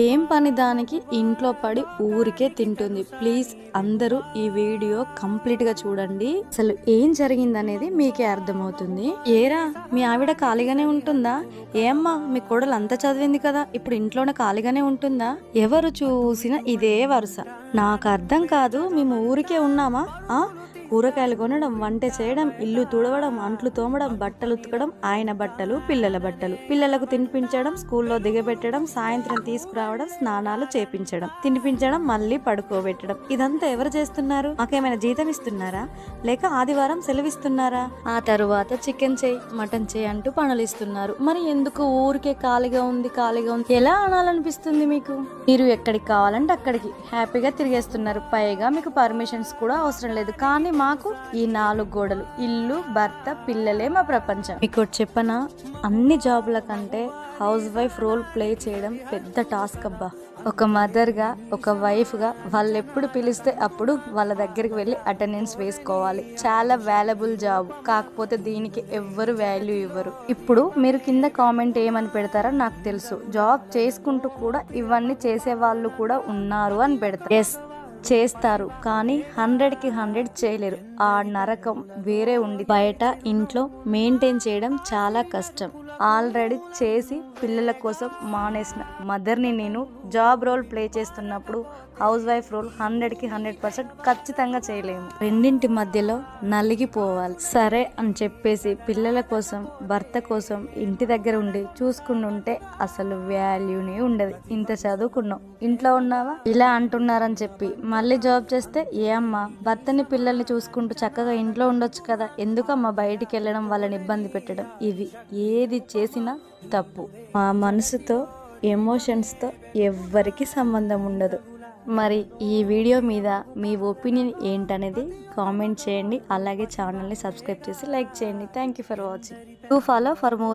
ఏం పని దానికి ఇంట్లో పడి ఊరికే తింటుంది. ప్లీజ్ అందరూ ఈ వీడియో కంప్లీట్గా చూడండి. అసలు ఏం జరిగిందనేది మీకే అర్థమవుతుంది. ఏరా మీ ఆవిడ ఖాళీగానే ఉంటుందా? ఏమ్మా మీ కోడలు అంతా చదివింది కదా ఇప్పుడు ఇంట్లోనే ఖాళీగానే ఉంటుందా? ఎవరు చూసినా ఇదే వరుస. నాకు అర్థం కాదు మేము ఊరికే ఉన్నామా? ఆ? కూరగాయలు కొనడం వంట చేయడం ఇల్లు తుడవడం అంట్లు తోమడం బట్టలు ఉతకడం ఆయన బట్టలు పిల్లల బట్టలు. పిల్లలకు తినిపించడం స్కూల్లో దిగబెట్టడం సాయంత్రం తీసుకురావడం స్నానాలు చేపించడం తినిపించడం మళ్ళీ పడుకోబెట్టడం. ఇదంతా ఎవరు చేస్తున్నారు? మాకేమైనా జీతం ఇస్తున్నారా? లేక ఆదివారం సెలవిస్తున్నారా? ఆ తరువాత చికెన్ చేయి మటన్ చేయి అంటూ పనులు ఇస్తున్నారు. మరి ఎందుకు ఊరికే ఖాళీగా ఉంది ఖాళీగా ఉంది? ఎలా అనాలనిపిస్తుంది మీకు? మీరు ఎక్కడికి కావాలంటే అక్కడికి. హ్యాపీగా తిరిగేస్తున్నారు. పైగా మీకు పర్మిషన్స్ కూడా అవసరం లేదు. కానీ మాకు ఈ నాలుగు గోడలు ఇల్లు భర్త పిల్లలే మా ప్రపంచం. మీకు చెప్పనా? అన్ని జాబ్ల కంటే హౌస్ వైఫ్ రోల్ ప్లే చేయడం పెద్ద టాస్క్ అబ్బా. ఒక మదర్గా ఒక వైఫ్గా వాళ్ళు ఎప్పుడు పిలిస్తే అప్పుడు వాళ్ళ దగ్గరికి వెళ్ళి అటెండెన్స్ వేసుకోవాలి. చాలా వాల్యుబుల్ జాబ్. కాకపోతే దీనికి ఎవ్వరు వాల్యూ ఇవ్వరు. ఇప్పుడు మీరు కింద కామెంట్ ఏమని పెడతారో నాకు తెలుసు. జాబ్ చేసుకుంటూ కూడా ఇవన్నీ చేసే వాళ్ళు కూడా ఉన్నారు అని పెడతారు ఎస్ చేస్తారు కానీ హండ్రెడ్కి హండ్రెడ్ చేయలేరు. ఆ నరకం వేరే ఉంది బయట ఇంట్లో మెయింటైన్ చేయడం చాలా కష్టం. ఆల్రెడీ చేసి పిల్లల కోసం మానేసిన. మదర్ని నేను జాబ్ రోల్ ప్లే చేస్తున్నప్పుడు హౌస్ వైఫ్ రోల్ హండ్రెడ్కి హండ్రెడ్ పర్సెంట్ ఖచ్చితంగా చేయలేము. రెండింటి మధ్యలో నలిగిపోవాలి. సరే అని చెప్పేసి పిల్లల కోసం భర్త కోసం ఇంటి దగ్గర ఉండి చూసుకుంటుంటే అసలు వాల్యూనే ఉండదు. ఇంత చదువుకున్నాం. ఇంట్లో ఉన్నావా? ఇలా అంటున్నారని చెప్పి మళ్ళీ జాబ్ చేస్తే ఏ భర్తని పిల్లల్ని చూసుకుంటూ చక్కగా ఇంట్లో ఉండొచ్చు కదా? ఎందుకమ్మా బయటికి వెళ్ళడం వాళ్ళని ఇబ్బంది పెట్టడం? ఇవి ఏది చేసిన తప్పు. మా మనసుతో ఎమోషన్స్తో ఎవరికి సంబంధం ఉండదు. మరి ఈ వీడియో మీద మీ ఒపీనియన్ ఏంటనేది కామెంట్ చేయండి. అలాగే ఛానల్ని సబ్స్క్రైబ్ చేసి లైక్ చేయండి. Thank you for watching to follow for more